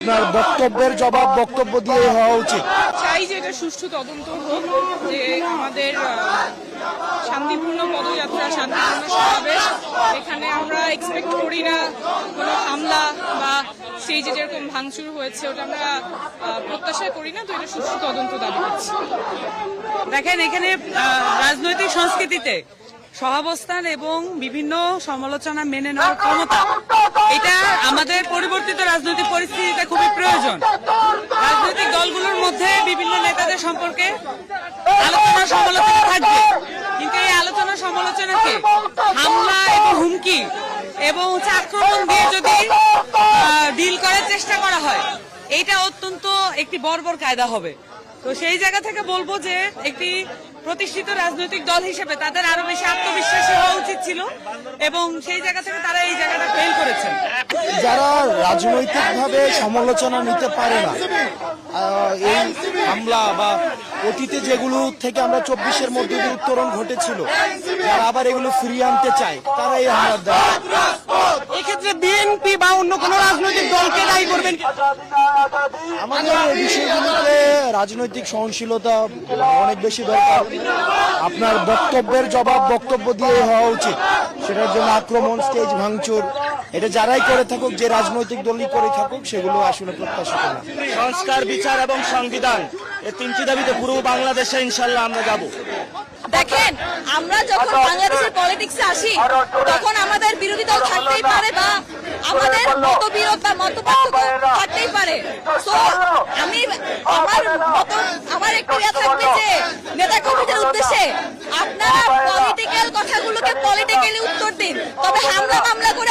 আপনার বক্তব্যের জবাব বক্তব্য দিয়ে হওয়া উচিত। চাই যে এটা সুষ্ঠু তদন্ত হোক যে আমাদের শান্তিপূর্ণ পদযাত্রা শান্তিপূর্ণ সমাবেশ এখানে আমরা এক্সপেক্ট করি না কোনো হামলা বা স্টেজে যেরকম ভাঙচুর হয়েছে ওটা আমরা আহ, প্রত্যাশা করি না তো এটা সুষ্ঠু তদন্ত দাবি করছি। দেখেন এখানে আহ, রাজনৈতিক সংস্কৃতিতে সহাবস্থান এবং বিভিন্ন সমালোচনা মেনে নেওয়ার ক্ষমতা। এটা আমাদের পরিবর্তিত রাজনৈতিক পরিস্থিতিতে খুবই প্রয়োজন। রাজনৈতিক দলগুলোর মধ্যে বিভিন্ন নেতাদের সম্পর্কে আলোচনা সমালোচনা থাকবে। কিন্তু এই আলোচনা সমালোচনাকে হামলা এবং হুমকি এবং হচ্ছে আক্রমণ দিয়ে যদি ডিল করার চেষ্টা করা হয়, এইটা অত্যন্ত একটি বর্বর কায়দা হবে। তো সেই জায়গা থেকে বলব যে একটি প্রতিষ্ঠিত রাজনৈতিক দল হিসেবে তাদের আরও বেশি আত্মবিশ্বাসী হওয়া উচিত ছিল এবং সেই জায়গা থেকে তারা এই জায়গাটা ফেল করেছেন। যারা রাজনৈতিকভাবে সমালোচনা নিতে পারে না এই হামলা বা অতীতে যেগুলো থেকে আমরা চব্বিশের মধ্যে দিয়ে উত্তরণ ঘটেছিল, যারা আবার এগুলো ফিরিয়ে আনতে চায়, তারা এই হামলার দ্বারা এক্ষেত্রে বিএনপি বা অন্য কোন রাজনৈতিক দলকে দায়ী করবেন আমাদের এই বিষয়গুলোতে রাজনৈতিক সহনশীলতা অনেক বেশি দরকার। আপনার বক্তব্যের জবাব বক্তব্য দিয়ে হওয়া উচিত। সেটার জন্য আক্রমণ স্টেজ ভাঙচুর এটা যারাই করে থাকুক যে রাজনৈতিক দলই করে থাকুক সেগুলো আসলে প্রত্যাশিত না। সংস্কার বিচার এবং সংবিধান এই তিনটি দাবিতে পুরো বাংলাদেশে ইনশাল্লাহ আমরা যাব। দেখেন আমরা যখন বাংলাদেশের পলিটিক্সে আসি, তখন আমাদের বিরোধী দল থাকতেই পারে বা আমাদের বা মত থাকতেই পারে। তো আমি আমার আমার একটু ইয়ে থাকবে যে নেতা উদ্দেশ্যে আপনারা পলিটিক্যাল কথাগুলোকে পলিটিক্যালি উত্তর দিন। তবে হামলা মামলা করে